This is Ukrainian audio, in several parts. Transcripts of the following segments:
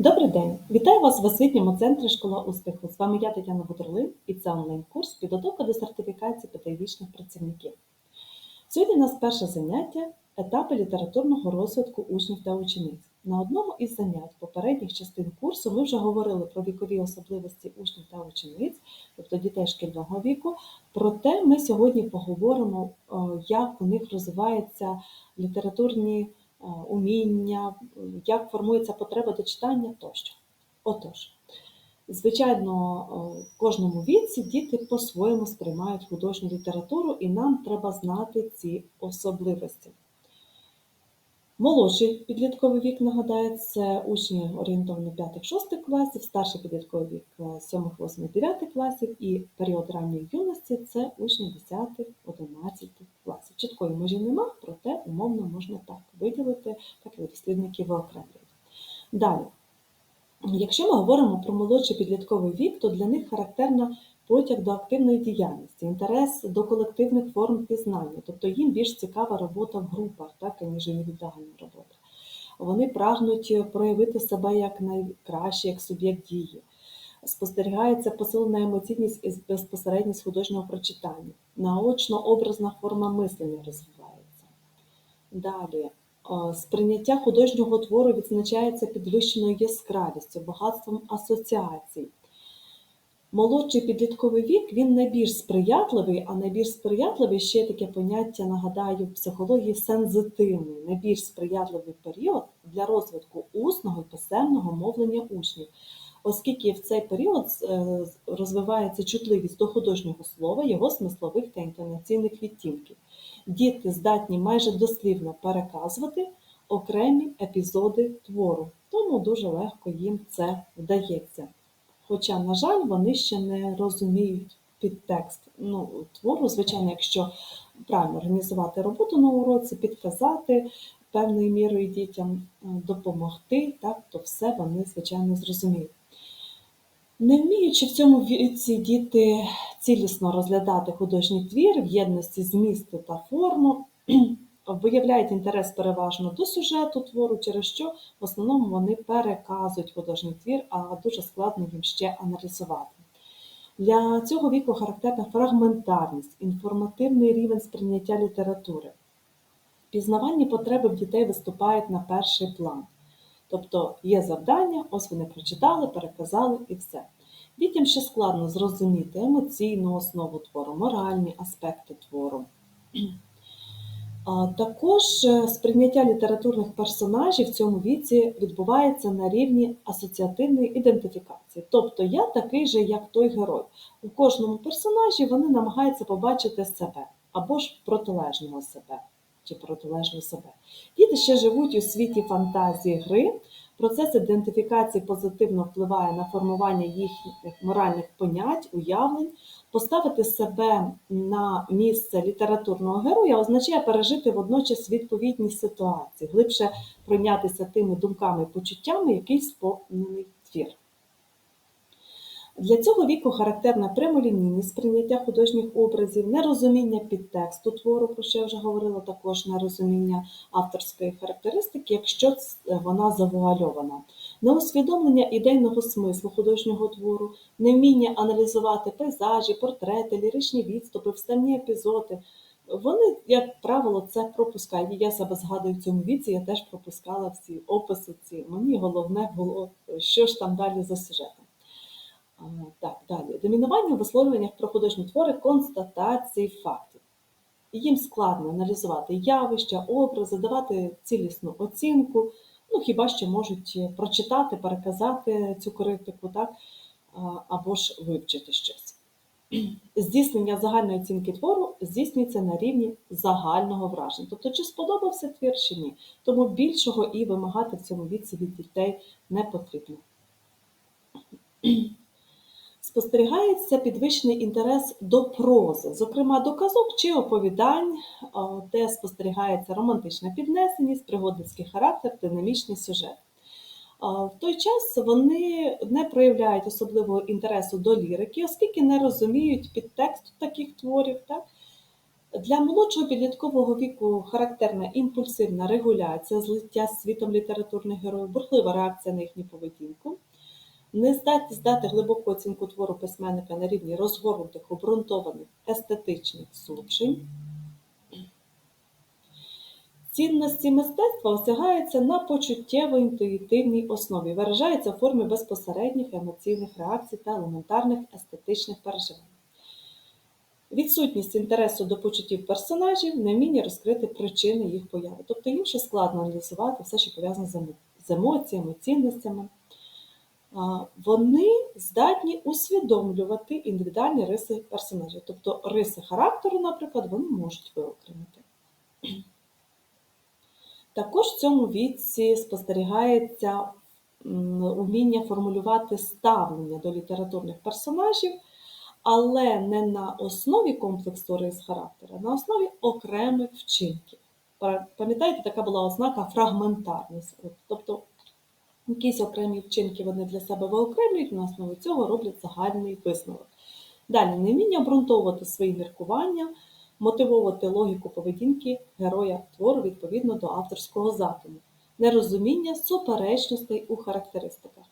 Добрий день! Вітаю вас в освітньому центрі Школа успіху. З вами я Тетяна Бутерлин і це онлайн-курс підготовка до сертифікації педагогічних працівників. Сьогодні у нас перше заняття етапи літературного розвитку учнів та учениць. На одному із занять попередніх частин курсу ми вже говорили про вікові особливості учнів та учениць, тобто дітей шкільного віку. Проте ми сьогодні поговоримо, е, як у них розвиваються літературні уміння, як формується потреба до читання тощо. Отож, звичайно, е, в кожному віці діти по-своєму сприймають художню літературу, і нам треба знати ці особливості. Молодший підлітковий вік, нагадаю, це учні орієнтовно 5-6 класів, старший підлітковий вік 7, 8, 9 класів і період ранньої юності це учні 10, 11 класів. Чіткої межі нема, проте умовно можна так виділити, так і дослідники виокремлюють. Далі, якщо ми говоримо про молодший підлітковий вік, то для них характерна потяг до активної діяльності, інтерес до колективних форм пізнання, тобто їм більш цікава робота в групах, так, ніж індивідуальна робота. Вони прагнуть проявити себе як найкраще, як суб'єкт дії. Спостерігається посилена емоційність і безпосередність художнього прочитання, наочно-образна форма мислення розвивається. Далі, сприйняття художнього твору відзначається підвищеною яскравістю, багатством асоціацій. Молодший підлітковий вік він найбільш сприятливий, а найбільш сприятливий ще таке поняття, нагадаю, в психології сензитивний, найбільш сприятливий період для розвитку усного і писемного мовлення учнів, оскільки в цей період е, розвивається чутливість до художнього слова, його смислових та інтонаційних відтінків. Діти здатні майже дослівно переказувати окремі епізоди твору, тому дуже легко їм це вдається. Хоча, на жаль, вони ще не розуміють підтекст ну, твору, звичайно, якщо правильно організувати роботу на уроці, підказати певною мірою дітям е, допомогти, так, то все вони, звичайно, зрозуміють. Не вміючи в цьому віці діти цілісно розглядати художній твір в єдності змісту та форму, виявляють інтерес переважно до сюжету твору, через що в основному вони переказують художній твір, а дуже складно їм ще аналізувати. Для цього віку характерна фрагментарність, інформативний рівень сприйняття літератури. Пізнавальні потреби в дітей виступають на перший план. Тобто є завдання, ось вони прочитали, переказали і все. Дітям ще складно зрозуміти емоційну основу твору, моральні аспекти твору. Також е, сприйняття літературних персонажів в цьому віці відбувається на рівні асоціативної ідентифікації. Тобто я такий же, як той герой. У кожному персонажі вони намагаються побачити себе або ж протилежного себе чи протилежну себе. Діти ще живуть у світі фантазії гри. Процес ідентифікації позитивно впливає на формування їхніх моральних понять, уявлень. Поставити себе на місце літературного героя означає пережити водночас відповідність ситуації, глибше пройнятися тими думками і почуттями, який сповнений твір. Для цього віку характерна прямолінійність сприйняття художніх образів, нерозуміння підтексту твору, про що я вже говорила, також нерозуміння авторської характеристики, якщо вона завуальована, неусвідомлення ідейного смислу художнього твору, невміння аналізувати пейзажі, портрети, ліричні відступи, вставні епізоди. Вони, як правило, це пропускають. Я себе згадую в цьому віці, я теж пропускала всі описи. ці. Мені головне було, що ж там далі за сюжетом. Так, далі. Домінування в висловлюваннях про художні твори констатації фактів. Їм складно аналізувати явища, образи, давати цілісну оцінку, ну хіба що можуть прочитати, переказати цю критику, так? або ж вивчити щось. Здійснення загальної оцінки твору здійснюється на рівні загального враження. Тобто, чи сподобався твір, чи ні. Тому більшого і вимагати в цьому віці від дітей не потрібно. Спостерігається підвищений інтерес до прози, зокрема до казок чи оповідань, де спостерігається романтична піднесеність, пригодницький характер, динамічний сюжет. В той час вони не проявляють особливого інтересу до лірики, оскільки не розуміють підтексту таких творів. Так? Для молодшого підліткового віку характерна імпульсивна регуляція, злиття з світом літературних героїв, бурхлива реакція на їхню поведінку, нездатність дати глибоку оцінку твору письменника на рівні розгорнутих, обґрунтованих естетичних суджень. Цінності мистецтва осягаються на почуттєво-інтуїтивній основі, виражаються в формі безпосередніх емоційних реакцій та елементарних естетичних переживань. Відсутність інтересу до почуттів персонажів, не невміння розкрити причини їх появи. Тобто їм ще складно аналізувати все, що пов'язане з емоціями, цінностями. Вони здатні усвідомлювати індивідуальні риси персонажів. Тобто риси характеру, наприклад, вони можуть виокремити. Також в цьому віці спостерігається уміння формулювати ставлення до літературних персонажів, але не на основі комплексу рис характера, а на основі окремих вчинків. Пам'ятаєте, така була ознака фрагментарність. Тобто якісь окремі вчинки вони для себе виокремлюють, на основі цього роблять загальний висновок. Далі невміння обґрунтовувати свої міркування, мотивовувати логіку поведінки героя твору відповідно до авторського задуму, нерозуміння суперечностей у характеристиках.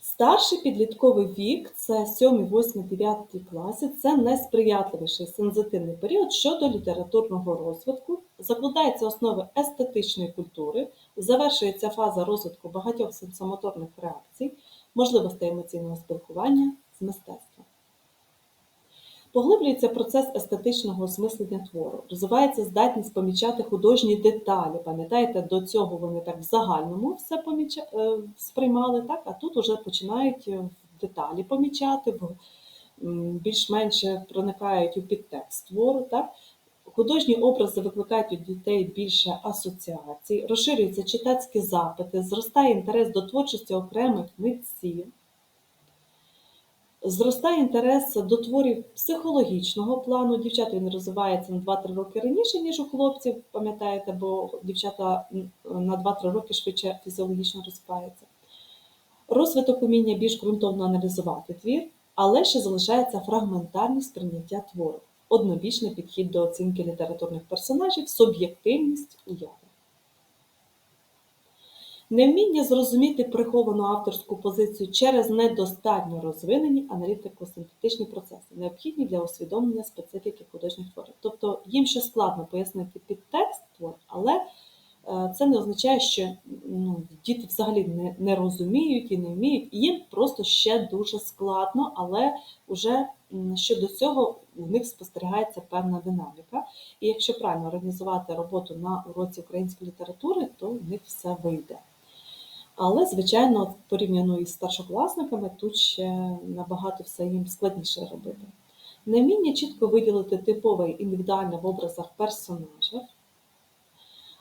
Старший підлітковий вік це 7, 8, 9 класи, це найсприятливіший сензитивний період щодо літературного розвитку, закладаються основи естетичної культури, завершується фаза розвитку багатьох сенсомоторних реакцій, можливостей емоційного спілкування з мистецтвом. Поглиблюється процес естетичного осмислення твору, розвивається здатність помічати художні деталі. Пам'ятаєте, до цього вони так в загальному все поміча... е, сприймали, так? а тут вже починають е, деталі помічати, в... м, більш-менш проникають у підтекст твору. Так? Художні образи викликають у дітей більше асоціацій, розширюються читацькі запити, зростає інтерес до творчості окремих митців. Зростає інтерес до творів психологічного плану. Дівчата він розвивається на 2-3 роки раніше, ніж у хлопців, пам'ятаєте, бо дівчата на 2-3 роки швидше фізіологічно розвиваються. Розвиток уміння більш ґрунтовно аналізувати твір, але ще залишається фрагментарність сприйняття твору, однобічний підхід до оцінки літературних персонажів, суб'єктивність уяви. Невміння зрозуміти приховану авторську позицію через недостатньо розвинені аналітико-синтетичні процеси, необхідні для усвідомлення специфіки художніх творів. Тобто їм ще складно пояснити підтекст твор, але е, це не означає, що ну, діти взагалі не, не розуміють і не вміють. Їм просто ще дуже складно, але вже щодо цього у них спостерігається певна динаміка. І якщо правильно організувати роботу на уроці української літератури, то в них все вийде. Але, звичайно, порівняно із старшокласниками, тут ще набагато все їм складніше робити. Невміння чітко виділити типове індивідуальне в образах персонажів,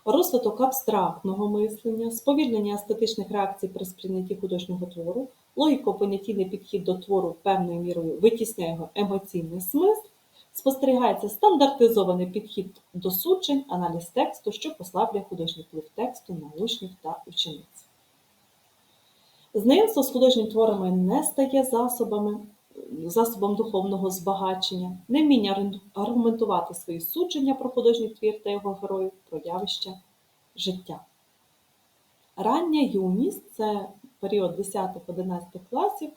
розвиток абстрактного мислення, сповільнення естетичних реакцій при сприйнятті художнього твору, логіко-понятійний підхід до твору певною мірою витісняє його емоційний смисл, спостерігається стандартизований підхід до суджень, аналіз тексту, що послаблює художній вплив тексту на учнів та учениць. Знайомство з художніми творами не стає засобами, засобом духовного збагачення, невміння аргу- аргументувати свої судження про художній твір та його героїв, про явища життя. Рання юність це період 10-11 класів.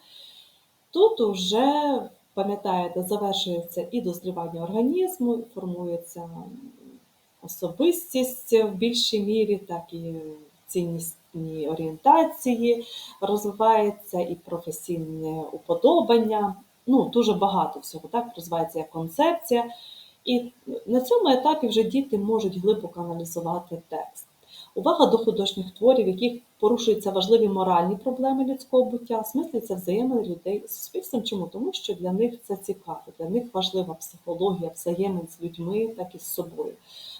Тут уже, пам'ятаєте, завершується і дозрівання організму, формується особистість в більшій мірі, так і ціннісні орієнтації, розвивається і професійне уподобання. Ну, дуже багато всього, так, розвивається концепція. І на цьому етапі вже діти можуть глибоко аналізувати текст. Увага до художніх творів, в яких порушуються важливі моральні проблеми людського буття, осмислюється взаємини людей з суспільством. Чому? Тому що для них це цікаво, для них важлива психологія, взаємин з людьми, так і з собою.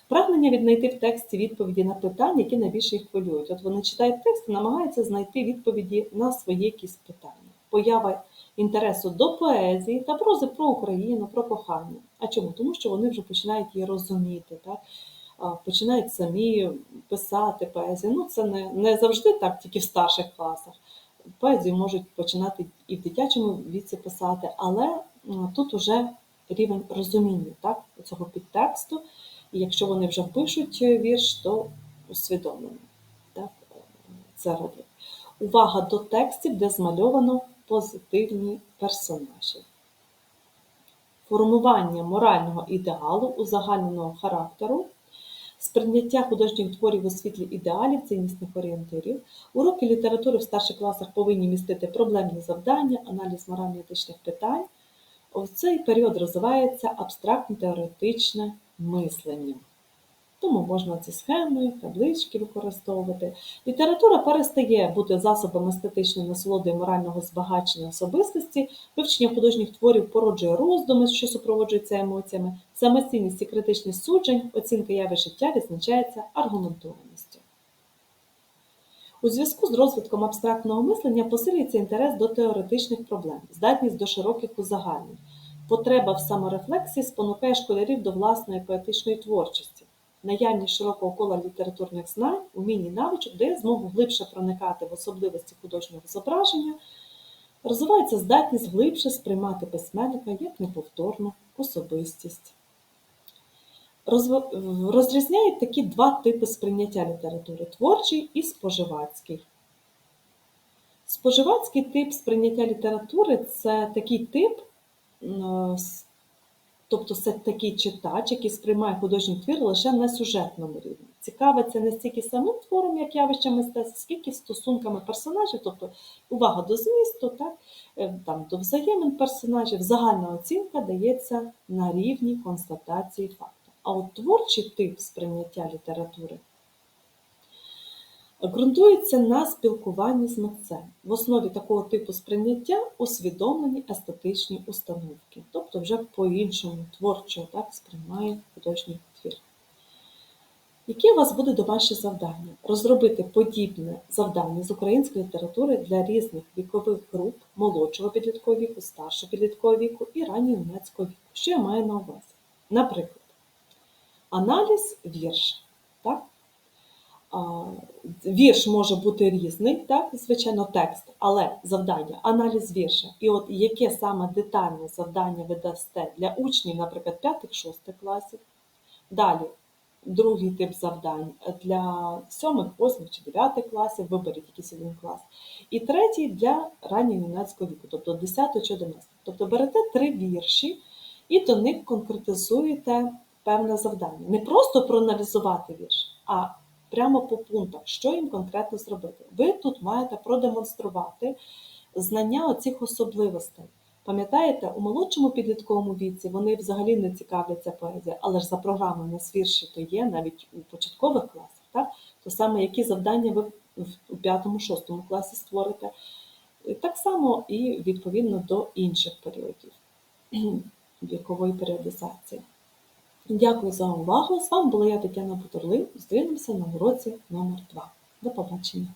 Прагнення віднайти в тексті відповіді на питання, які найбільше їх хвилюють. От вони читають текст і намагаються знайти відповіді на свої якісь питання. Поява інтересу до поезії та прози про Україну, про кохання. А чому? Тому що вони вже починають її розуміти, так? Починають самі писати поезію. Ну, це не, не завжди так, тільки в старших класах. Поезію можуть починати і в дитячому віці писати, але тут уже рівень розуміння так, цього підтексту. І якщо вони вже пишуть вірш, то усвідомлено так, це роблять. Увага до текстів, де змальовано позитивні персонажі. Формування морального ідеалу узагальненого характеру, сприйняття художніх творів у світлі ідеалів, ціннісних орієнтирів. Уроки літератури в старших класах повинні містити проблемні завдання, аналіз морально-етичних питань. В цей період розвивається абстрактно-теоретичне мислення. Тому можна ці схеми, таблички використовувати. Література перестає бути засобом естетичної насолоди і морального збагачення особистості, вивчення художніх творів породжує роздуми, що супроводжуються емоціями, самостійність і критичність суджень, оцінка яви життя відзначається аргументованістю. У зв'язку з розвитком абстрактного мислення посилюється інтерес до теоретичних проблем, здатність до широких узагальнень. Потреба в саморефлексії спонукає школярів до власної поетичної творчості. Наявність широкого кола літературних знань, умінь і навичок дає змогу глибше проникати в особливості художнього зображення, розвивається здатність глибше сприймати письменника як неповторну особистість. Розрізняють такі два типи сприйняття літератури творчий і споживацький. Споживацький тип сприйняття літератури це такий тип, тобто це такий читач, який сприймає художній твір лише на сюжетному рівні. Цікавиться не стільки самим твором, як явищем мистецтва, скільки стосунками персонажів, тобто увага до змісту, так, е, там, до взаємин персонажів, загальна оцінка дається на рівні констатації факту. А от творчий тип сприйняття літератури ґрунтується на спілкуванні з митцем. В основі такого типу сприйняття усвідомлені естетичні установки, тобто вже по-іншому творчо так, сприймає художній твір. Яке у вас буде домашнє завдання? Розробити подібне завдання з української літератури для різних вікових груп молодшого підліткового віку, старшого підліткового віку і раннього юнацького віку. Що я маю на увазі? Наприклад, аналіз вірша. Вірш може бути різний, так, звичайно, текст, але завдання, аналіз вірша. І от яке саме детальне завдання ви дасте для учнів, наприклад, 5-6 класів. Далі, другий тип завдань для 7, 8 чи 9 класів, виберіть якийсь один клас. І третій для раннього юнацького віку, тобто 10 чи 11. Тобто берете три вірші і до них конкретизуєте певне завдання. Не просто проаналізувати вірш, а прямо по пунктах, що їм конкретно зробити. Ви тут маєте продемонструвати знання оцих особливостей. Пам'ятаєте, у молодшому підлітковому віці вони взагалі не цікавляться поезією, але ж за програмою на вірші то є навіть у початкових класах. Так? То саме, які завдання ви у 5-6 класі створите. Так само і відповідно до інших періодів вікової періодизації. Дякую за увагу. З вами була я Тетяна Бутурлин. Зустрінемося на уроці номер 2. До побачення.